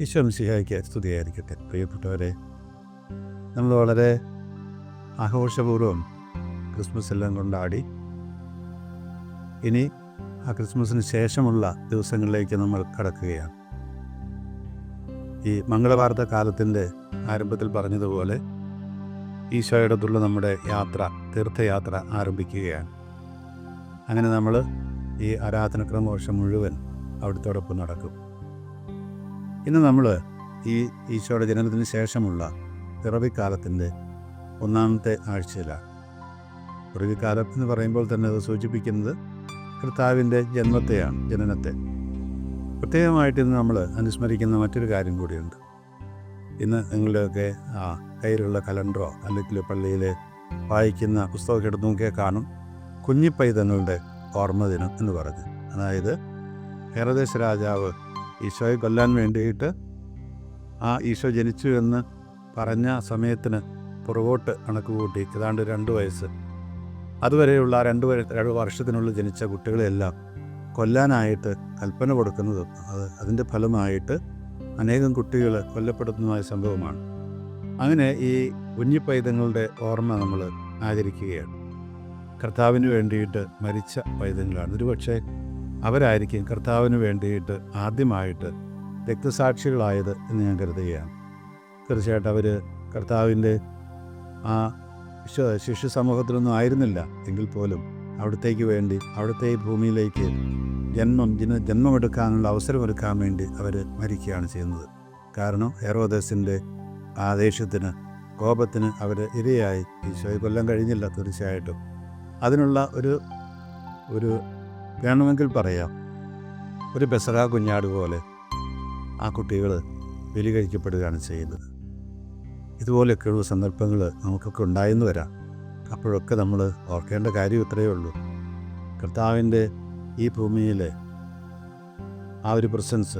ഈശോ മിശിഹായ്ക്ക് സ്തുതിയായിരിക്കട്ടെ. പ്രിയപ്പെട്ടവരെ നമ്മൾ വളരെ ആഘോഷപൂർവം ക്രിസ്മസ് എല്ലാം കൊണ്ടാടി. ഇനി ആ ക്രിസ്മസിന് ശേഷമുള്ള ദിവസങ്ങളിലേക്ക് നമ്മൾ കടക്കുകയാണ്. ഈ മംഗളവാർത്ത കാലത്തിന്റെ ആരംഭത്തിൽ പറഞ്ഞതുപോലെ ഈശോയോടത്തുള്ള നമ്മുടെ യാത്ര തീർത്ഥയാത്ര ആരംഭിക്കുകയാണ്. അങ്ങനെ നമ്മൾ ഈ ആരാധനക്രമവർഷം മുഴുവൻ അവിടുത്തോടൊപ്പം നടക്കും. ഇന്ന് നമ്മൾ ഈ ഈശോയുടെ ജനനത്തിന് ശേഷമുള്ള പിറവിക്കാലത്തിന്റെ ഒന്നാമത്തെ ആഴ്ചയിലാണ്. പിറവിക്കാലം എന്ന് പറയുമ്പോൾ തന്നെ അത് സൂചിപ്പിക്കുന്നത് കർത്താവിന്റെ ജന്മത്തെയാണ് ജനനത്തെ. പ്രത്യേകമായിട്ട് ഇന്ന് നമ്മൾ അനുസ്മരിക്കുന്ന മറ്റൊരു കാര്യം കൂടിയുണ്ട്. ഇന്ന് നിങ്ങളുടെയൊക്കെ ആ കയ്യിലുള്ള കലണ്ടറോ അല്ലെങ്കിൽ പള്ളിയിൽ വായിക്കുന്ന പുസ്തകമൊക്കെ എടുത്ത് നോക്കിയാൽ കാണും. കുഞ്ഞിപ്പൈതങ്ങളുടെ ഓർമ്മ ദിനം എന്ന് പറഞ്ഞ്. അതായത് ഹെറദേശ രാജാവ് ഈശോയെ കൊല്ലാൻ വേണ്ടിയിട്ട് ആ ഈശോ ജനിച്ചു എന്ന് പറഞ്ഞ സമയത്തിന് പുറകോട്ട് കണക്ക് കൂട്ടി. ഏതാണ്ട് രണ്ട് വയസ്സ്. അതുവരെയുള്ള ആ രണ്ട് രണ്ട് വർഷത്തിനുള്ളിൽ ജനിച്ച കുട്ടികളെല്ലാം കൊല്ലാനായിട്ട് കൽപ്പന കൊടുക്കുന്നതും അത് അതിന്റെ ഫലമായിട്ട് അനേകം കുട്ടികൾ കൊല്ലപ്പെടുത്തുന്നതായ സംഭവമാണ്. അങ്ങനെ ഈ കുഞ്ഞിപ്പൈതങ്ങളുടെ ഓർമ്മ നമ്മൾ ആചരിക്കുകയാണ് കർത്താവിന് വേണ്ടിയിട്ട് മരിച്ച പൈതങ്ങളാണ്. ഒരുപക്ഷെ അവരായിരിക്കും കർത്താവിന് വേണ്ടിയിട്ട് ആദ്യമായിട്ട് രക്തസാക്ഷികളായത് എന്ന് ഞാൻ കരുതുകയാണ്. തീർച്ചയായിട്ടും അവർ കർത്താവിന്റെ ആ ശിശു സമൂഹത്തിലൊന്നും ആയിരുന്നില്ല എങ്കിൽ പോലും അവിടത്തേക്ക് വേണ്ടി അവിടുത്തെ ഈ ഭൂമിയിലേക്ക് ജന്മം ജന ജന്മമെടുക്കാനുള്ള അവസരമൊരുക്കാൻ വേണ്ടി അവർ മരിക്കുകയാണ് ചെയ്യുന്നത്. കാരണം ഹെറോദസിന്റെ ആദേശത്തിന് കോപത്തിന് അവർ ഇരയായി. ഈശോയെ കൊല്ലം കഴിഞ്ഞില്ല തീർച്ചയായിട്ടും. അതിനുള്ള ഒരു ഒരു വേണമെങ്കിൽ പറയാം. ഒരു ബസറ കുഞ്ഞാട് പോലെ ആ കുട്ടികൾ ബലി കഴിക്കപ്പെടുകയാണ് ചെയ്യുന്നത്. ഇതുപോലെയൊക്കെയുള്ള സന്ദർഭങ്ങൾ നമുക്കൊക്കെ ഉണ്ടായെന്ന് വരാം. അപ്പോഴൊക്കെ നമ്മൾ ഓർക്കേണ്ട കാര്യം ഇത്രയേ ഉള്ളൂ. കർത്താവിന്റെ ഈ ഭൂമിയിലെ ആ ഒരു പ്രസൻസ്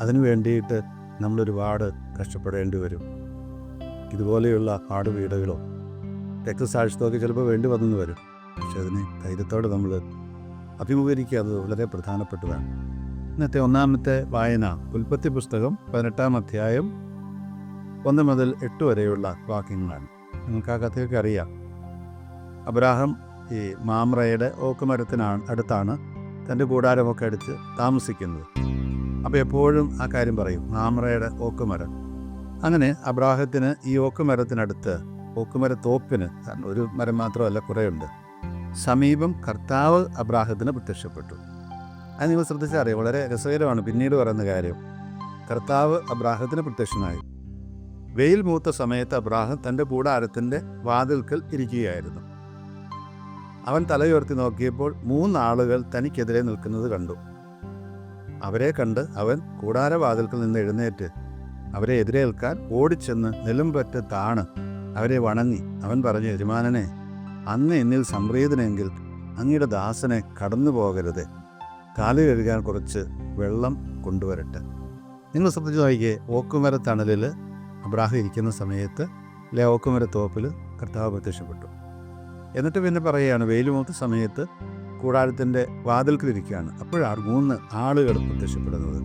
അതിനു വേണ്ടിയിട്ട് നമ്മളൊരുപാട് കഷ്ടപ്പെടേണ്ടി വരും. ഇതുപോലെയുള്ള ആട് വീടുകളോ രക്തസാക്ഷിത്വമൊക്കെ ചിലപ്പോൾ വേണ്ടി വന്നെന്ന് വരും. പക്ഷെ അതിനെ ധൈര്യത്തോടെ നമ്മൾ അഭിമുഖീകരിക്കുക അത് വളരെ പ്രധാനപ്പെട്ടതാണ്. ഇന്നത്തെ ഒന്നാമത്തെ വായന ഉൽപ്പത്തി പുസ്തകം പതിനെട്ടാം അധ്യായം ഒന്ന് മുതൽ എട്ട് വരെയുള്ള വാക്യങ്ങളാണ്. നിങ്ങൾക്ക് ആ കഥയൊക്കെ അറിയാം. അബ്രാഹം ഈ മാമ്രയുടെ ഓക്കുമരത്തിനാണ് അടുത്താണ് തന്റെ കൂടാരമൊക്കെ അടിച്ച് താമസിക്കുന്നത്. അപ്പോൾ എപ്പോഴും ആ കാര്യം പറയും മാമ്രയുടെ ഓക്കുമരം. അങ്ങനെ അബ്രാഹത്തിന് ഈ ഓക്കുമരത്തിനടുത്ത് ഓക്കുമര തോപ്പിന് കാരണം ഒരു മരം മാത്രമല്ല കുറേയുണ്ട്. സമീപം കർത്താവ് അബ്രാഹത്തിന് പ്രത്യക്ഷപ്പെട്ടു. അത് നിങ്ങൾ ശ്രദ്ധിച്ചാൽ അറിയാം വളരെ രസകരമാണ് പിന്നീട് പറയുന്ന കാര്യം. കർത്താവ് അബ്രാഹത്തിന് പ്രത്യക്ഷനായി. വെയിൽ മൂത്ത സമയത്ത് അബ്രാഹം തന്റെ കൂടാരത്തിന്റെ വാതിൽക്കൽ ഇരിക്കുകയായിരുന്നു. അവൻ തലയുയർത്തി നോക്കിയപ്പോൾ മൂന്നാളുകൾ തനിക്കെതിരെ നിൽക്കുന്നത് കണ്ടു. അവരെ കണ്ട് അവൻ കൂടാരവാതിൽക്കൽ നിന്ന് എഴുന്നേറ്റ് അവരെ എതിരേൽക്കാൻ ഓടിച്ചെന്ന് നിലംപറ്റ് താണ് അവരെ വണങ്ങി. അവൻ പറഞ്ഞു യജമാനനെ അന്ന് എന്നിൽ സംപ്രീതനെങ്കിൽ അങ്ങയുടെ ദാസനെ കടന്നു പോകരുത്. കാൽ കഴുകാൻ കുറച്ച് വെള്ളം കൊണ്ടുവരട്ടെ. നിങ്ങൾ ശ്രദ്ധിച്ച് നോക്കിയേ ഓക്കുമര തണലിൽ അബ്രാഹം ഇരിക്കുന്ന സമയത്ത് അല്ലെ ഓക്കുമര തോപ്പിൽ കർത്താവ് പ്രത്യക്ഷപ്പെട്ടു. എന്നിട്ട് പിന്നെ പറയുകയാണ് വെയിൽ മൂത്ത സമയത്ത് കൂടാരത്തിന്റെ വാതിൽക്കിലിരിക്കുകയാണ് അപ്പോഴാണ് മൂന്ന് ആളുകൾ പ്രത്യക്ഷപ്പെടുന്നത്.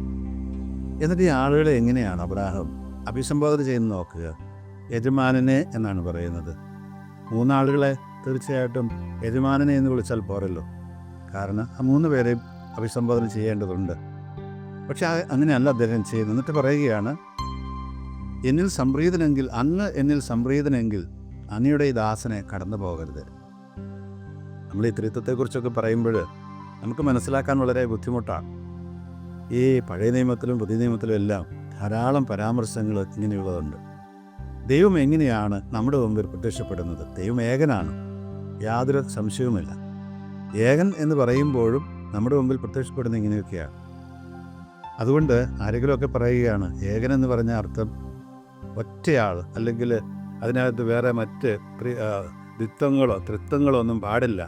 എന്നിട്ട് ഈ ആളുകളെ എങ്ങനെയാണ് അബ്രാഹം അഭിസംബോധന ചെയ്യുന്നത് നോക്കുക? യജമാനനെ എന്നാണ് പറയുന്നത്. മൂന്നാളുകളെ തീർച്ചയായിട്ടും യജമാനനെ എന്ന് വിളിച്ചാൽ പോരല്ലോ. കാരണം ആ മൂന്ന് പേരെയും അഭിസംബോധന ചെയ്യേണ്ടതുണ്ട്. പക്ഷെ അങ്ങനെയല്ല അദ്ദേഹം ചെയ്യുന്നത്. എന്നിട്ട് പറയുകയാണ് എന്നിൽ സംപ്രീതനെങ്കിൽ അങ്ങ് എന്നിൽ സംപ്രീതനെങ്കിൽ അങ്ങയുടെ ഈ ദാസനെ കടന്നു പോകരുത്. നമ്മൾ ഈ ത്രിത്വത്തെക്കുറിച്ചൊക്കെ പറയുമ്പോൾ നമുക്ക് മനസ്സിലാക്കാൻ വളരെ ബുദ്ധിമുട്ടാണ് ഈ പഴയ നിയമത്തിലും പുതിയ നിയമത്തിലും എല്ലാം ധാരാളം പരാമർശങ്ങൾ ഇങ്ങനെയുള്ളതുണ്ട്. ദൈവം എങ്ങനെയാണ് നമ്മുടെ മുമ്പിൽ പ്രത്യക്ഷപ്പെടുന്നത്? ദൈവം ഏകനാണ്. യാതൊരു സംശയവുമില്ല. ഏകൻ എന്ന് പറയുമ്പോഴും നമ്മുടെ മുമ്പിൽ പ്രത്യക്ഷപ്പെടുന്ന ഇങ്ങനെയൊക്കെയാണ്. അതുകൊണ്ട് ആരെങ്കിലുമൊക്കെ പറയുകയാണ് ഏകൻ എന്ന് പറഞ്ഞ അർത്ഥം ഒറ്റയാൾ അല്ലെങ്കിൽ അതിനകത്ത് വേറെ മറ്റ് ദ്വിത്വങ്ങളോ ത്രിത്വങ്ങളോ ഒന്നും പാടില്ല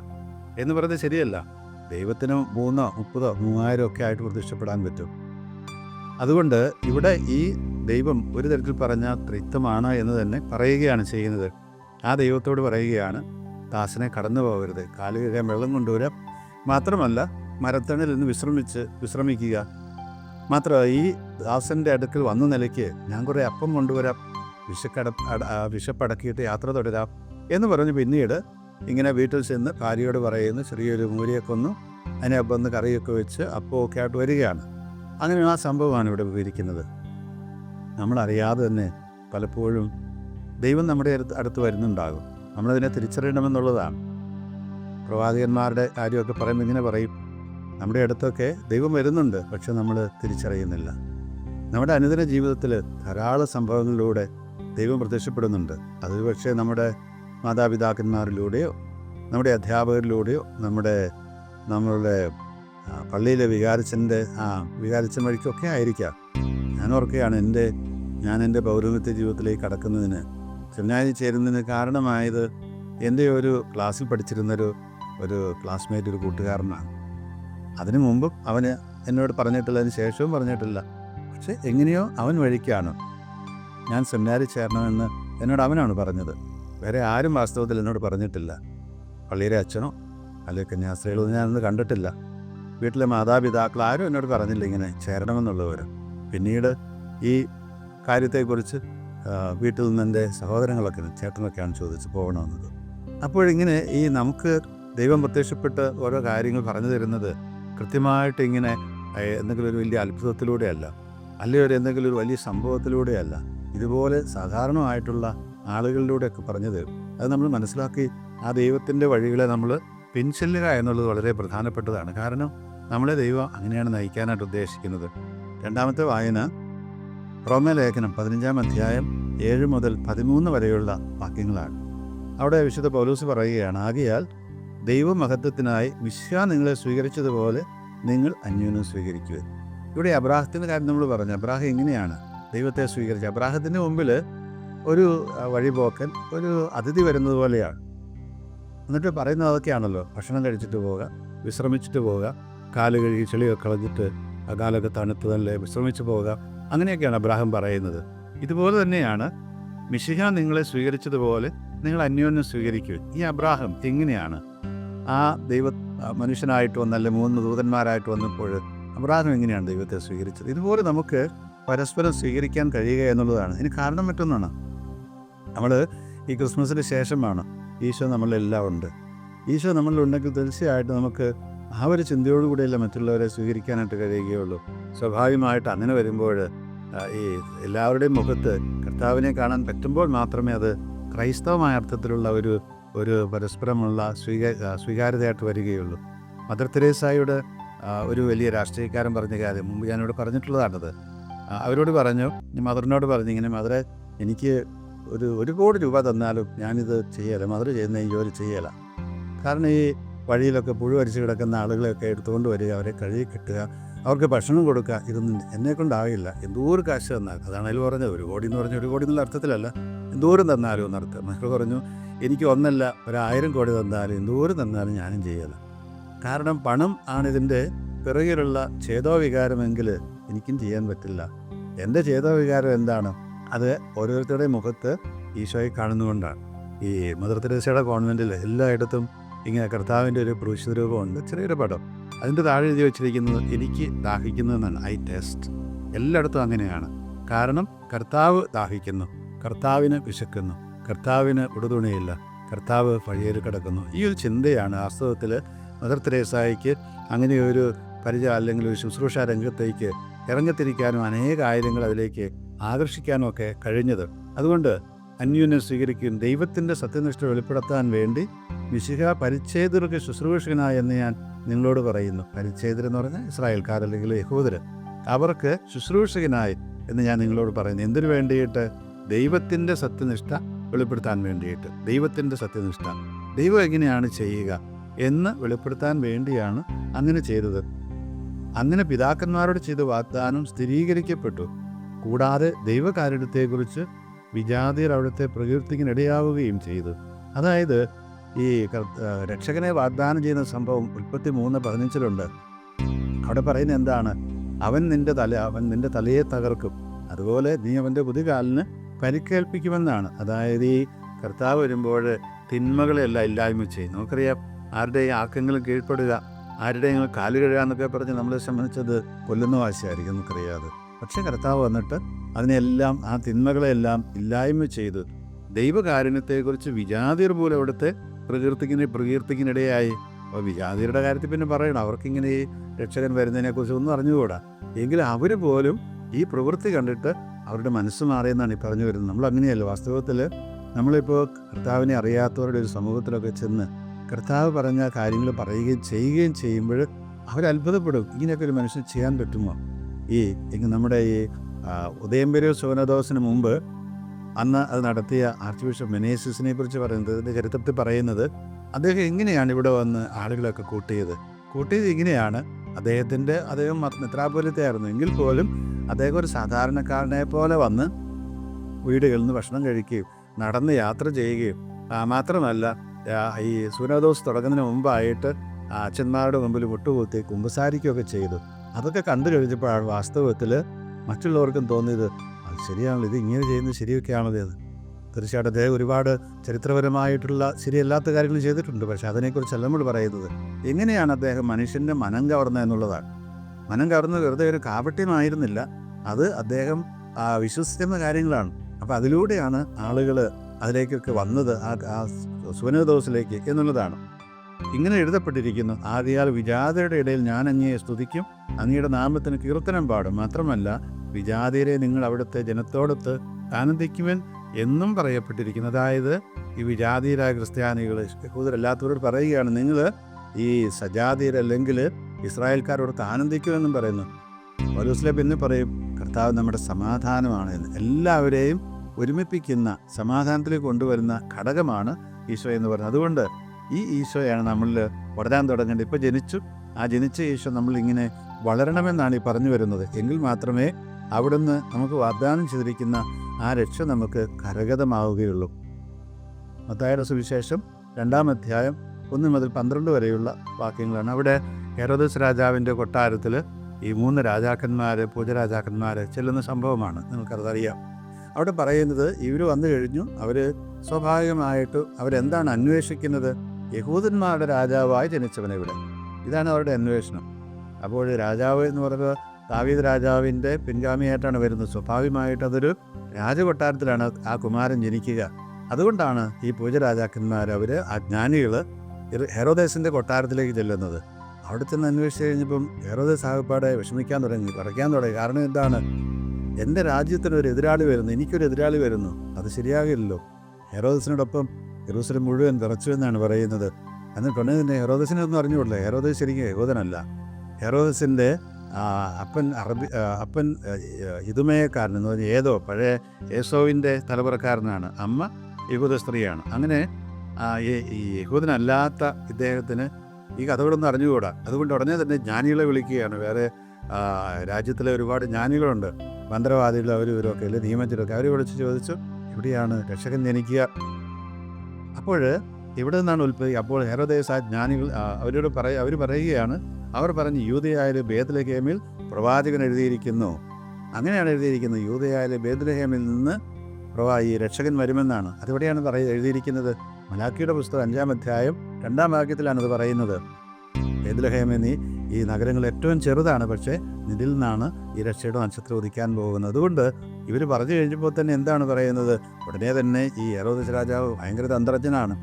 എന്ന് പറയുന്നത് ശരിയല്ല. ദൈവത്തിന് മൂന്നോ മുപ്പതോ മൂവായിരം ഒക്കെ ആയിട്ട് പ്രത്യക്ഷപ്പെടാൻ പറ്റും. അതുകൊണ്ട് ഇവിടെ ഈ ദൈവം ഒരു തരത്തിൽ പറഞ്ഞ ത്രിത്വമാണ് എന്ന് തന്നെ പറയുകയാണ് ചെയ്യുന്നത്. ആ ദൈവത്തോട് പറയുകയാണ് ദാസനെ കടന്നു പോകരുത്. കാൽ കഴുകാൻ വെള്ളം കൊണ്ടുവരാം. മാത്രമല്ല മരത്തണിൽ നിന്ന് വിശ്രമിച്ച് വിശ്രമിക്കുക. മാത്രമല്ല ഈ ദാസന്റെ അടുക്കൽ വന്ന നിലയ്ക്ക് ഞാൻ കുറേ അപ്പം കൊണ്ടുവരാം. വിശക്കട വിശപ്പടക്കിയിട്ട് യാത്ര തുടരാം എന്ന് പറഞ്ഞ് പിന്നീട് ഇങ്ങനെ വീട്ടിൽ ചെന്ന് ഭാര്യയോട് പറയുന്നു ചെറിയൊരു മൂലയൊക്കെ ഒന്ന് അതിനെ അപ്പം ഒന്ന് കറിയൊക്കെ വെച്ച് അപ്പമൊക്കെ ആയിട്ട് വരികയാണ്. അങ്ങനെ ആ സംഭവമാണ് ഇവിടെ വിവരിക്കുന്നത്. നമ്മളറിയാതെ തന്നെ പലപ്പോഴും ദൈവം നമ്മുടെ അടുത്ത് അടുത്ത് വരുന്നുണ്ടാകും. നമ്മളതിനെ തിരിച്ചറിയണമെന്നുള്ളതാണ്. പ്രവാചകന്മാരുടെ കാര്യമൊക്കെ പറയുമ്പോൾ ഇങ്ങനെ പറയും. നമ്മുടെ അടുത്തൊക്കെ ദൈവം വരുന്നുണ്ട് പക്ഷെ നമ്മൾ തിരിച്ചറിയുന്നില്ല. നമ്മുടെ അനുദിന ജീവിതത്തിൽ ധാരാളം സംഭവങ്ങളിലൂടെ ദൈവം പ്രത്യക്ഷപ്പെടുന്നുണ്ട്. അത് പക്ഷേ നമ്മുടെ മാതാപിതാക്കന്മാരിലൂടെയോ നമ്മുടെ അധ്യാപകരിലൂടെയോ നമ്മുടെ നമ്മളുടെ പള്ളിയിലെ വികാരിച്ചന്റെ ആ വികാരിച്ചൻ വഴിക്കൊക്കെ ആയിരിക്കാം. ഞാൻ ഓർക്കുകയാണ് എന്റെ ഞാൻ എന്റെ പൗരോഹിത്യ ജീവിതത്തിലേക്ക് കടക്കുന്നതിന് സെമിനാരി ചേരുന്നതിന് കാരണമായത് എന്റെ ഒരു ക്ലാസ്സിൽ പഠിച്ചിരുന്നൊരു ഒരു ക്ലാസ്മേറ്റ് ഒരു കൂട്ടുകാരനാണ്. അതിനു മുമ്പും അവന് എന്നോട് പറഞ്ഞിട്ടില്ല അതിന് ശേഷവും പറഞ്ഞിട്ടില്ല. പക്ഷെ എങ്ങനെയോ അവൻ വഴിക്കാണ്. ഞാൻ സെമിനാരിൽ ചേരണമെന്ന് എന്നോട് അവനാണ് പറഞ്ഞത്. വേറെ ആരും വാസ്തവത്തിൽ എന്നോട് പറഞ്ഞിട്ടില്ല. പള്ളിയിലെ അച്ഛനോ അല്ലെങ്കിൽ കന്യാസ്ത്രീകളോ ഞാനൊന്നും കണ്ടിട്ടില്ല. വീട്ടിലെ മാതാപിതാക്കൾ ആരും എന്നോട് പറഞ്ഞില്ല ഇങ്ങനെ ചേരണമെന്നുള്ളവർ പിന്നീട് ഈ കാര്യത്തെക്കുറിച്ച് വീട്ടിൽ നിന്ന് എന്റെ സഹോദരങ്ങളൊക്കെ ചേട്ടനൊക്കെയാണ് ചോദിച്ച് പോകണമെന്നത്. അപ്പോഴിങ്ങനെ ഈ നമുക്ക് ദൈവം പ്രത്യക്ഷപ്പെട്ട് ഓരോ കാര്യങ്ങൾ പറഞ്ഞു തരുന്നത് കൃത്യമായിട്ട് ഇങ്ങനെ എന്തെങ്കിലും ഒരു വലിയ അത്ഭുതത്തിലൂടെയല്ല അല്ലെങ്കിൽ ഒരു എന്തെങ്കിലും ഒരു വലിയ സംഭവത്തിലൂടെയല്ല ഇതുപോലെ സാധാരണമായിട്ടുള്ള ആളുകളിലൂടെയൊക്കെ പറഞ്ഞു തരും. അത് നമ്മൾ മനസ്സിലാക്കി ആ ദൈവത്തിന്റെ വഴികളെ നമ്മൾ പിൻചെല്ലുക എന്നുള്ളത് വളരെ പ്രധാനപ്പെട്ടതാണ്. കാരണം നമ്മളെ ദൈവം അങ്ങനെയാണ് നയിക്കാനായിട്ട് ഉദ്ദേശിക്കുന്നത്. രണ്ടാമത്തെ വായന റോമലേഖനം പതിനഞ്ചാം അധ്യായം ഏഴ് മുതൽ പതിമൂന്ന് വരെയുള്ള വാക്യങ്ങളാണ്. അവിടെ വിശുദ്ധ പൗലൂസ് പറയുകയാണ് ആകയാൽ ദൈവമഹത്വത്തിനായി വിശ്വ നിങ്ങളെ സ്വീകരിച്ചതുപോലെ നിങ്ങൾ അന്യോന്യം സ്വീകരിക്കുക ഇവിടെ അബ്രാഹത്തിന്റെ കാര്യം നമ്മൾ പറഞ്ഞു. അബ്രാഹം എങ്ങനെയാണ് ദൈവത്തെ സ്വീകരിച്ചത്? അബ്രാഹത്തിന്റെ മുമ്പിൽ ഒരു വഴിപോക്കൻ ഒരു അതിഥി വരുന്നത് പോലെയാണ്. എന്നിട്ട് പറയുന്നത് അതൊക്കെയാണല്ലോ. ഭക്ഷണം കഴിച്ചിട്ട് പോവുക വിശ്രമിച്ചിട്ട് പോവുക കാൽ കഴുകി ചെളിയൊക്കെ കളഞ്ഞിട്ട് കാലൊക്കെ തണുത്ത് തന്നെ വിശ്രമിച്ച് പോവുക. അങ്ങനെയൊക്കെയാണ് അബ്രാഹം പറയുന്നത്. ഇതുപോലെ തന്നെയാണ് മിശിഹ നിങ്ങളെ സ്വീകരിച്ചതുപോലെ നിങ്ങൾ അന്യോന്യം സ്വീകരിക്കുക ഈ അബ്രാഹം എങ്ങനെയാണ് ആ ദൈവ മനുഷ്യനായിട്ട് വന്ന മൂന്ന് ദൂതന്മാരായിട്ട് വന്നപ്പോൾ അബ്രാഹം എങ്ങനെയാണ് ദൈവത്തെ സ്വീകരിച്ചത്? ഇതുപോലെ നമുക്ക് പരസ്പരം സ്വീകരിക്കാൻ കഴിയുക എന്നുള്ളതാണ്. ഇതിന് കാരണം മറ്റൊന്നാണ്. നമ്മൾ ഈ ക്രിസ്മസിന് ശേഷമാണ് ഈശോ നമ്മളെല്ലാം ഉണ്ട്. ഈശോ നമ്മളിലുണ്ടെങ്കിൽ തീർച്ചയായിട്ടും നമുക്ക് ആ ഒരു ചിന്തയോടുകൂടിയല്ല മറ്റുള്ളവരെ സ്വീകരിക്കാനായിട്ട് കഴിയുകയുള്ളൂ. സ്വാഭാവികമായിട്ട് അങ്ങനെ വരുമ്പോൾ ഈ എല്ലാവരുടെയും മുഖത്ത് കർത്താവിനെ കാണാൻ പറ്റുമ്പോൾ മാത്രമേ അത് ക്രൈസ്തവമായ അർത്ഥത്തിലുള്ള ഒരു ഒരു പരസ്പരമുള്ള സ്വീക സ്വീകാര്യതയായിട്ട് വരികയുള്ളൂ. മദർ തെരേസായുടെ ഒരു വലിയ രാഷ്ട്രീയക്കാരൻ പറഞ്ഞ കാര്യം മുമ്പ് ഞാനിവിടെ പറഞ്ഞിട്ടുള്ളതാണത്. അവരോട് പറഞ്ഞു മദറിനോട് പറഞ്ഞു ഇങ്ങനെ മദറെ എനിക്ക് ഒരു ഒരു കോടി രൂപ തന്നാലും ഞാനിത് ചെയ്യല മദർ ചെയ്യുന്ന ഈ ജോലി ചെയ്യല. കാരണം ഈ വഴിയിലൊക്കെ പുഴുവരിച്ച് കിടക്കുന്ന ആളുകളെയൊക്കെ എടുത്തുകൊണ്ട് വരിക അവരെ കഴുകി കിട്ടുക അവർക്ക് ഭക്ഷണം കൊടുക്കുക ഇതൊന്നും എന്നെക്കൊണ്ടാവില്ല എന്തോരം കാശ് തന്നാൽ? അതാണെങ്കിൽ പറഞ്ഞത്. ഒരു കോടി എന്ന് പറഞ്ഞ ഒരു കോടി എന്നുള്ള അർത്ഥത്തിലല്ല. എന്തോരം തന്നാലും എന്നർത്ഥം? മക്കൾ പറഞ്ഞു എനിക്ക് ഒന്നല്ല ഒരായിരം കോടി തന്നാലും എന്തോരം തന്നാലും ഞാനും ചെയ്യല. കാരണം പണം ആണിതിന്റെ പിറകിലുള്ള ഛേദോവികാരമെങ്കിൽ എനിക്കും ചെയ്യാൻ പറ്റില്ല. എന്റെ ഛേദോവികാരം എന്താണ്? അത് ഓരോരുത്തരുടെയും മുഖത്ത് ഈശോയെ കാണുന്നുകൊണ്ടാണ് ഈ മദർ തെരേസയുടെ കോൺവെന്റിൽ എല്ലായിടത്തും ഇങ്ങനെ കർത്താവിന്റെ ഒരു ക്രൂശിത രൂപമുണ്ട് ചെറിയൊരു പടം. അതിന്റെ താഴെ എഴുതി വെച്ചിരിക്കുന്നത് എനിക്ക് ദാഹിക്കുന്നതെന്നാണ് ഐ ടേസ്റ്റ്. എല്ലായിടത്തും അങ്ങനെയാണ്. കാരണം കർത്താവ് ദാഹിക്കുന്നു. കർത്താവിന് വിശക്കുന്നു. കർത്താവിന് ഉടുതുണിയില്ല. കർത്താവ് വഴിയേറി കിടക്കുന്നു. ഈ ഒരു ചിന്തയാണ് വാസ്തവത്തിൽ മദർ തെരേസായിക്ക് അങ്ങനെ ഒരു പരിചയ അല്ലെങ്കിൽ ഒരു ശുശ്രൂഷ രംഗത്തേക്ക് ഇറങ്ങിത്തിരിക്കാനും അനേക ആയിരങ്ങൾ അതിലേക്ക് ആകർഷിക്കാനും ഒക്കെ കഴിഞ്ഞത്. അതുകൊണ്ട് അന്യോന്യം സ്വീകരിക്കുകയും ദൈവത്തിന്റെ സത്യനിഷ്ഠ വെളിപ്പെടുത്താൻ വേണ്ടി മിശിഹ പരിച്ഛേദർക്ക് ശുശ്രൂഷകനായ എന്ന് ഞാൻ നിങ്ങളോട് പറയുന്നു. പരിച്ഛേദർ എന്ന് പറഞ്ഞാൽ ഇസ്രായേൽക്കാർ അല്ലെങ്കിൽ യഹൂദർ. അവർക്ക് ശുശ്രൂഷകനായി എന്ന് ഞാൻ നിങ്ങളോട് പറയുന്നു. എന്തിനു വേണ്ടിയിട്ട്? ദൈവത്തിന്റെ സത്യനിഷ്ഠ വെളിപ്പെടുത്താൻ വേണ്ടിയിട്ട്. ദൈവത്തിന്റെ സത്യനിഷ്ഠ. ദൈവം എങ്ങനെയാണ് ചെയ്യുക എന്ന് വെളിപ്പെടുത്താൻ വേണ്ടിയാണ് അങ്ങനെ ചെയ്തത്. അങ്ങനെ പിതാക്കന്മാരോട് ചെയ്ത വാഗ്ദാനം സ്ഥിരീകരിക്കപ്പെട്ടു. കൂടാതെ ദൈവകാരുണ്യത്തെക്കുറിച്ച് വിജാതിയർ അവിടുത്തെ പ്രകീർത്തിക്കിനിടയാവുകയും ചെയ്തു. അതായത് ഈ രക്ഷകനെ വാഗ്ദാനം ചെയ്യുന്ന സംഭവം ഉൽപ്പത്തി മൂന്ന് പതിനഞ്ചിലുണ്ട്. അവിടെ പറയുന്നത് എന്താണ്? അവൻ നിന്റെ തല അവൻ നിന്റെ തലയെ തകർക്കും. അതുപോലെ നീ അവന്റെ പുതുകാലിന് പരിക്കേൽപ്പിക്കുമെന്നാണ്. അതായത് ഈ കർത്താവ് വരുമ്പോൾ തിന്മകളെല്ലാം ഇല്ലായ്മ ചെയ്യും. നമുക്കറിയാം ആരുടെ ആർക്കെങ്കിലും കീഴ്പ്പെടുക ആരുടെയും കാൽ കഴുകാന്നൊക്കെ പറഞ്ഞ് നമ്മളെ സംബന്ധിച്ചത് കൊല്ലുന്ന വാശിയായിരിക്കും നമുക്കറിയാതെ പക്ഷേ കർത്താവ് വന്നിട്ട് അതിനെല്ലാം ആ തിന്മകളെല്ലാം ഇല്ലായ്മ ചെയ്ത് ദൈവകാരുണ്യത്തെക്കുറിച്ച് വിജാതിർ പോലും അവിടുത്തെ പ്രകീർത്തിക്കിന് പ്രകീർത്തിക്കിനിടയായി. അപ്പോൾ വിജാതിരുടെ കാര്യത്തിൽ പിന്നെ പറയണം. അവർക്കിങ്ങനെ ഈ രക്ഷകൻ വരുന്നതിനെക്കുറിച്ച് ഒന്നും അറിഞ്ഞുകൂടാ. എങ്കിലും അവർ പോലും ഈ പ്രവൃത്തി കണ്ടിട്ട് അവരുടെ മനസ്സ് മാറിയെന്നാണ് ഈ പറഞ്ഞു വരുന്നത്. നമ്മൾ അങ്ങനെയല്ല. വാസ്തവത്തിൽ നമ്മളിപ്പോൾ കർത്താവിനെ അറിയാത്തവരുടെ ഒരു സമൂഹത്തിലൊക്കെ ചെന്ന് കർത്താവ് പറഞ്ഞ കാര്യങ്ങൾ പറയുകയും ചെയ്യുകയും ചെയ്യുമ്പോൾ അവർ അത്ഭുതപ്പെടും ഇങ്ങനെയൊക്കെ ഒരു മനുഷ്യൻ ചെയ്യാൻ പറ്റുമോ? ഈ നമ്മുടെ ഈ ആ, ഉദയംപെരിയോ സോനദോസിന് മുമ്പ് അന്ന് അത് നടത്തിയ ആർച്ച് ബിഷപ്പ് മെനേസിസിനെ കുറിച്ച് പറയുന്നത് ഇതിന്റെ ചരിത്രത്തിൽ പറയുന്നത് അദ്ദേഹം എങ്ങനെയാണ് ഇവിടെ വന്ന് ആളുകളൊക്കെ കൂട്ടിയത്? കൂട്ടിയത് ഇങ്ങനെയാണ്. അദ്ദേഹത്തിന്റെ അദ്ദേഹം മിത്രാപോലത്തെ ആയിരുന്നു. എങ്കിൽ പോലും അദ്ദേഹം ഒരു സാധാരണക്കാരനെ പോലെ വന്ന് വീടുകളിൽ നിന്ന് ഭക്ഷണം കഴിക്കുകയും നടന്ന് യാത്ര ചെയ്യുകയും മാത്രമല്ല ഈ സൂര്യദോസ് തുടങ്ങുന്നതിന് മുമ്പായിട്ട് അച്ഛന്മാരുടെ മുമ്പിൽ മുട്ടുകൂത്തി കുമ്പസാരിക്കുകയൊക്കെ ചെയ്തു. അതൊക്കെ കണ്ടു കഴിഞ്ഞപ്പോഴാണ് വാസ്തവത്തിൽ മറ്റുള്ളവർക്കും തോന്നിയത് അത് ശരിയാണല്ലോ ഇത് ഇങ്ങനെ ചെയ്യുന്നത് ശരിയൊക്കെയാണല്ലോ അത്? തീർച്ചയായിട്ടും അദ്ദേഹം ഒരുപാട് ചരിത്രപരമായിട്ടുള്ള ശരിയല്ലാത്ത കാര്യങ്ങൾ ചെയ്തിട്ടുണ്ട്. പക്ഷെ അതിനെക്കുറിച്ചല്ല നമ്മൾ പറയുന്നത്. എങ്ങനെയാണ് അദ്ദേഹം മനുഷ്യന്റെ മനം കവർന്നത് എന്നുള്ളതാണ്. മനം കവർന്നത് വെറുതെ ഒരു കാപട്യമായിരുന്നില്ല. അത് അദ്ദേഹം വിശ്വസിക്കുന്ന കാര്യങ്ങളാണ്. അപ്പോൾ അതിലൂടെയാണ് ആളുകൾ അതിലേക്കൊക്കെ വന്നത് ആ ആ സുവനദോസിലേക്ക് എന്നുള്ളതാണ്. ഇങ്ങനെ എഴുതപ്പെട്ടിരിക്കുന്നു ആദ്യാൽ വിജാതയുടെ ഇടയിൽ ഞാൻ അങ്ങയെ സ്തുതിക്കും അങ്ങയുടെ നാമത്തിന് കീർത്തനം പാടും. മാത്രമല്ല വിജാതിയരെ നിങ്ങൾ അവിടുത്തെ ജനത്തോടൊത്ത് ആനന്ദിക്കുവൻ എന്നും പറയപ്പെട്ടിരിക്കുന്നു. അതായത് ഈ വിജാതീയരായ ക്രിസ്ത്യാനികൾ യഹൂദരല്ലാത്തവരോട് പറയുകയാണ് നിങ്ങൾ ഈ സജാതീയരല്ലെങ്കിൽ ഇസ്രായേൽക്കാരോടൊത്ത് ആനന്ദിക്കുമെന്നും പറയുന്നു. പൗലോസ്ലെ പിന്നെ പറയും കർത്താവ് നമ്മുടെ സമാധാനമാണ് എന്ന്. എല്ലാവരെയും ഒരുമിപ്പിക്കുന്ന സമാധാനത്തിലേക്ക് കൊണ്ടുവരുന്ന ഘടകമാണ് ഈശോ എന്ന് പറയുന്നത്. അതുകൊണ്ട് ഈ ഈശോയാണ് നമ്മളിൽ വളരാൻ തുടങ്ങേണ്ടത്. ഇപ്പോൾ ജനിച്ചു. ആ ജനിച്ച ഈശോ നമ്മളിങ്ങനെ വളരണമെന്നാണ് ഈ പറഞ്ഞു വരുന്നത്. എങ്കിൽ മാത്രമേ അവിടുന്ന് നമുക്ക് വാഗ്ദാനം ചെയ്തിരിക്കുന്ന ആ രക്ഷ നമുക്ക് കരഗതമാവുകയുള്ളൂ. മത്തായുടെ സുവിശേഷം രണ്ടാം അധ്യായം ഒന്ന് മുതൽ പന്ത്രണ്ട് വരെയുള്ള വാക്യങ്ങളാണ്. അവിടെ ഹെറോദസ് രാജാവിന്റെ കൊട്ടാരത്തിൽ ഈ മൂന്ന് രാജാക്കന്മാർ പൂജരാജാക്കന്മാർ ചെല്ലുന്ന സംഭവമാണ്. നിങ്ങൾക്കതറിയാം അവിടെ പറയുന്നത് ഇവർ വന്നു കഴിഞ്ഞു. അവർ സ്വാഭാവികമായിട്ട് അവരെന്താണ് അന്വേഷിക്കുന്നത്? യഹൂദന്മാരുടെ രാജാവായി ജനിച്ചവനെ ഇവിടെ. ഇതാണ് അവരുടെ അന്വേഷണം. അപ്പോൾ രാജാവ് എന്ന് പറയുന്നത് ദാവീദ് രാജാവിന്റെ പിൻഗാമിയായിട്ടാണ് വരുന്നത്. സ്വാഭാവികമായിട്ട് അതൊരു രാജകൊട്ടാരത്തിലാണ് ആ കുമാരൻ ജനിക്കുക. അതുകൊണ്ടാണ് ഈ പൂജരാജാക്കന്മാർ അവർ ആ ജ്ഞാനികൾ ഹെറോദേസിന്റെ കൊട്ടാരത്തിലേക്ക് ചെല്ലുന്നത്. അവിടെ ചെന്ന് അന്വേഷിച്ച് കഴിഞ്ഞപ്പം ഹെറോദേസ് ആകപ്പാടെ വിഷമിക്കാൻ തുടങ്ങി പറയ്ക്കാൻ തുടങ്ങി. കാരണം എന്താണ്? എന്റെ രാജ്യത്തിനൊരു എതിരാളി വരുന്നു എനിക്കൊരു എതിരാളി വരുന്നു. അത് ശരിയാകില്ലല്ലോ. ഹെറോദസിനോടൊപ്പം ഹെറോസിനെ മുഴുവൻ നിറച്ചു എന്നാണ് പറയുന്നത്. എന്നിട്ടുണ്ടെങ്കിൽ ഹെറോദസിനെ ഒന്നും അറിഞ്ഞുകൂടില്ല? ഹെറോദസ് ശരിക്കും യഹോദനല്ല. ഹെറോദസിന്റെ അപ്പൻ അറബി അപ്പൻ ഇതുമയക്കാരൻ എന്ന് പറഞ്ഞാൽ ഏതോ പഴയ യേശോവിന്റെ തലമുറക്കാരനാണ്. അമ്മ യഹൂദ സ്ത്രീയാണ്. അങ്ങനെ ഈ- യഹൂദനല്ലാത്ത ഇദ്ദേഹത്തിന് ഈ കഥകളൊന്നും അറിഞ്ഞുകൂടാ. അതുകൊണ്ട് ഉടനെ തന്നെ ജ്ഞാനികളെ വിളിക്കുകയാണ്. വേറെ രാജ്യത്തിലെ ഒരുപാട് ജ്ഞാനികളുണ്ട്. മന്ത്രവാദികൾ അവർ ഇവരൊക്കെ അല്ലെ? നിയമത്തിലൊക്കെ അവർ വിളിച്ച് ചോദിച്ചു ഇവിടെയാണ് രക്ഷകൻ ജനിക്കുക. അപ്പോൾ ഇവിടെ നിന്നാണ് ഉൽപ്പത്തി അപ്പോൾ ഹെറോദേസ് ആ ജ്ഞാനികൾ അവരോട് പറയ അവർ പറയുകയാണ് അവർ പറഞ്ഞ് യൂതയായാലും ബേദലഹേമിൽ പ്രവാചകൻ എഴുതിയിരിക്കുന്നു. അങ്ങനെയാണ് എഴുതിയിരിക്കുന്നത്. യൂതയായാലും ബേദലഹേമിൽ നിന്ന് പ്രവാ ഈ രക്ഷകൻ വരുമെന്നാണ്. അതിവിടെയാണ് പറയ എഴുതിയിരിക്കുന്നത്? മലാക്കിയുടെ പുസ്തകം അഞ്ചാം അധ്യായം രണ്ടാം വാക്യത്തിലാണ് അത് പറയുന്നത്. ബേദലഹേം നീ ഈ നഗരങ്ങൾ ഏറ്റവും ചെറുതാണ് പക്ഷേ ഇതിൽ നിന്നാണ് ഈ രക്ഷയുടെ നക്ഷത്രം ഉദിക്കാൻ പോകുന്നത്. അതുകൊണ്ട് ഇവർ പറഞ്ഞു കഴിഞ്ഞപ്പോൾ തന്നെ എന്താണ് പറയുന്നത്? ഉടനെ തന്നെ ഈ ഏറോദിസ് രാജാവ് ഭയങ്കര തന്ത്രജ്ഞനാണ്.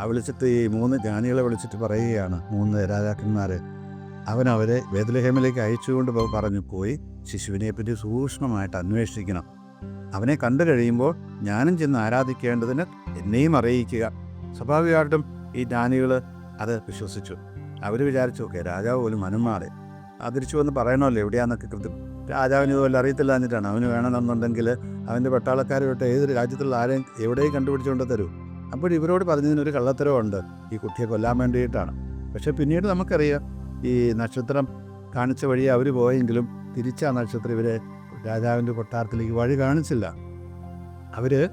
ആ വിളിച്ചിട്ട് ഈ മൂന്ന് ജ്ഞാനികളെ വിളിച്ചിട്ട് പറയുകയാണ് മൂന്ന് രാജാക്കന്മാർ അവൻ അവരെ വേദലഹേമിലേക്ക് അയച്ചുകൊണ്ട് പറഞ്ഞു പോയി ശിശുവിനെപ്പറ്റി സൂക്ഷ്മമായിട്ട് അന്വേഷിക്കണം. അവനെ കണ്ടു കഴിയുമ്പോൾ ഞാനും ചെന്ന് ആരാധിക്കേണ്ടതിന് എന്നെയും അറിയിക്കുക. സ്വാഭാവികമായിട്ടും ഈ ജ്ഞാനികൾ അത് വിശ്വസിച്ചു. അവർ വിചാരിച്ചു ഓക്കെ രാജാവ് പോലും മനുമാറി ആ തിരിച്ചു വന്ന് പറയണമല്ലോ എവിടെയാണെന്നൊക്കെ കൃത്യം. രാജാവിന് ഇതുപോലെ അറിയത്തില്ല എന്നിട്ടാണ്. അവന് വേണമെന്നുണ്ടെങ്കിൽ അവന്റെ പട്ടാളക്കാരെ വിട്ട് ഏത് രാജ്യത്തുള്ള ആരെയും എവിടെയും കണ്ടുപിടിച്ചുകൊണ്ട് തരൂ. അപ്പോൾ ഇവരോട് പറഞ്ഞതിന് ഒരു കള്ളത്തരവുണ്ട് ഈ കുട്ടിയെ കൊല്ലാൻ വേണ്ടിയിട്ടാണ്. പക്ഷേ പിന്നീട് നമുക്കറിയാം ഈ നക്ഷത്രം കാണിച്ച വഴി അവർ പോയെങ്കിലും തിരിച്ച ആ നക്ഷത്രം ഇവരെ രാജാവിന്റെ കൊട്ടാരത്തിലേക്ക് വഴി കാണിച്ചില്ല. അവർ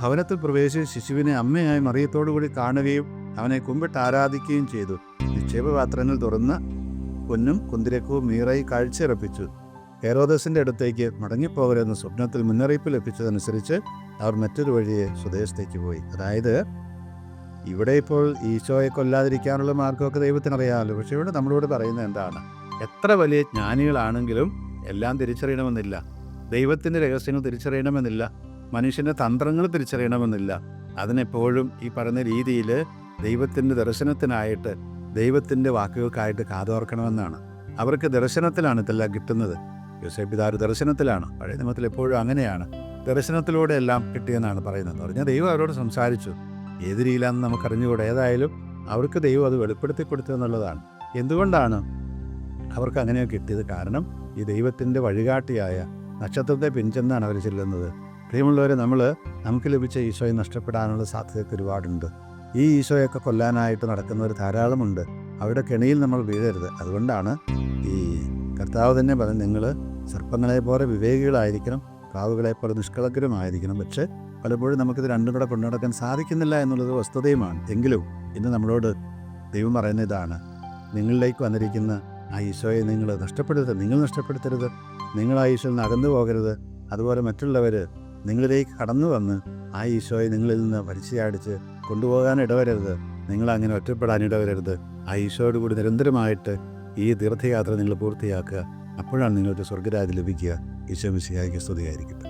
ഭവനത്തിൽ പ്രവേശിച്ച് ശിശുവിനെ അമ്മയായി മറിയത്തോടു കൂടി കാണുകയും അവനെ കുമ്പിട്ട് ആരാധിക്കുകയും ചെയ്തു. നിക്ഷേപപാത്രങ്ങൾ തുറന്ന് പൊന്നും കുന്തിരക്കവും മീറായി കാഴ്ചയിറപ്പിച്ചു ഹെറോദസിന്റെ അടുത്തേക്ക് മടങ്ങിപ്പോകരുതെന്ന് സ്വപ്നത്തിൽ മുന്നറിയിപ്പ് ലഭിച്ചതനുസരിച്ച് അവർ മറ്റൊരു വഴിയെ സ്വദേശത്തേക്ക് പോയി. അതായത് ഇവിടെ ഇപ്പോൾ ഈശോയെ കൊല്ലാതിരിക്കാനുള്ള മാർഗമൊക്കെ ദൈവത്തിനറിയാമല്ലോ. പക്ഷെ ഇവിടെ നമ്മളോട് പറയുന്നത് എന്താണ്? എത്ര വലിയ ജ്ഞാനികളാണെങ്കിലും എല്ലാം തിരിച്ചറിയണമെന്നില്ല. ദൈവത്തിന്റെ രഹസ്യങ്ങൾ തിരിച്ചറിയണമെന്നില്ല. മനുഷ്യന്റെ തന്ത്രങ്ങൾ തിരിച്ചറിയണമെന്നില്ല. അതിനെപ്പോഴും ഈ പറഞ്ഞ രീതിയിൽ ദൈവത്തിന്റെ ദർശനത്തിനായിട്ട് ദൈവത്തിന്റെ വാക്കുകൾക്കായിട്ട് കാതോർക്കണമെന്നാണ്. അവർക്ക് ദർശനത്തിലാണ് ഇതെല്ലാം കിട്ടുന്നത്. യോസേഫ് പിതാവ് ദർശനത്തിലാണ്. പഴയ നിയമത്തിൽ എപ്പോഴും അങ്ങനെയാണ്. ദർശനത്തിലൂടെ എല്ലാം കിട്ടിയെന്നാണ് പറയുന്നത്. പറഞ്ഞാൽ ദൈവം അവരോട് സംസാരിച്ചു. ഏത് രീതിയിലാണെന്ന് നമുക്കറിഞ്ഞുകൂടെ. ഏതായാലും അവർക്ക് ദൈവം അത് വെളിപ്പെടുത്തി കൊടുത്തു എന്നുള്ളതാണ് എന്തുകൊണ്ടാണ് അവർക്ക് അങ്ങനെയൊക്കെ കിട്ടിയത്? കാരണം ഈ ദൈവത്തിന്റെ വഴികാട്ടിയായ നക്ഷത്രത്തെ പിൻചെന്നാണ് അവർ ചെല്ലുന്നത്. പ്രിയമുള്ളവരെ നമ്മൾ നമുക്ക് ലഭിച്ച ഈശോയെ നഷ്ടപ്പെടാനുള്ള സാധ്യതയൊക്കെ ഒരുപാടുണ്ട്. ഈ ഈശോയൊക്കെ കൊല്ലാനായിട്ട് നടക്കുന്നവർ ധാരാളമുണ്ട്. അവരുടെ കെണിയിൽ നമ്മൾ വീഴരുത്. അതുകൊണ്ടാണ് ഈ കർത്താവ് തന്നെ പറഞ്ഞു നിങ്ങൾ സർപ്പങ്ങളെ പോലെ വിവേകികളായിരിക്കണം. പ്രാവുകളെ പോലെ നിഷ്കളങ്കരമായിരിക്കണം. പക്ഷേ പലപ്പോഴും നമുക്കിത് രണ്ടും കൂടെ കൊണ്ടു നടക്കാൻ സാധിക്കുന്നില്ല എന്നുള്ളത് വസ്തുതയുമാണ്. എങ്കിലും ഇന്ന് നമ്മളോട് ദൈവം പറയുന്ന ഇതാണ്. നിങ്ങളിലേക്ക് വന്നിരിക്കുന്ന ആ ഈശോയെ നിങ്ങൾ നഷ്ടപ്പെടുത്തരുത്. നിങ്ങൾ നഷ്ടപ്പെടുത്തരുത്. നിങ്ങൾ ആ ഈശോയിൽ നിന്ന് അകന്നു പോകരുത്. അതുപോലെ മറ്റുള്ളവർ നിങ്ങളിലേക്ക് കടന്നു വന്ന് ആ ഈശോയെ നിങ്ങളിൽ നിന്ന് പരിചയടിച്ച് കൊണ്ടുപോകാൻ ഇടവരരുത്. നിങ്ങൾ അങ്ങനെ ഒറ്റപ്പെടാൻ ഇടവരരുത്. ആ ഈശോയോട് കൂടി നിരന്തരമായിട്ട് ഈ തീർത്ഥയാത്ര നിങ്ങൾ പൂർത്തിയാക്കുക. അപ്പോഴാണ് നിങ്ങൾക്ക് സ്വർഗരാജ് ലഭിക്കുക. ഈശോ മിശിഹായിക്ക് സ്തുതിയായിരിക്കട്ടെ.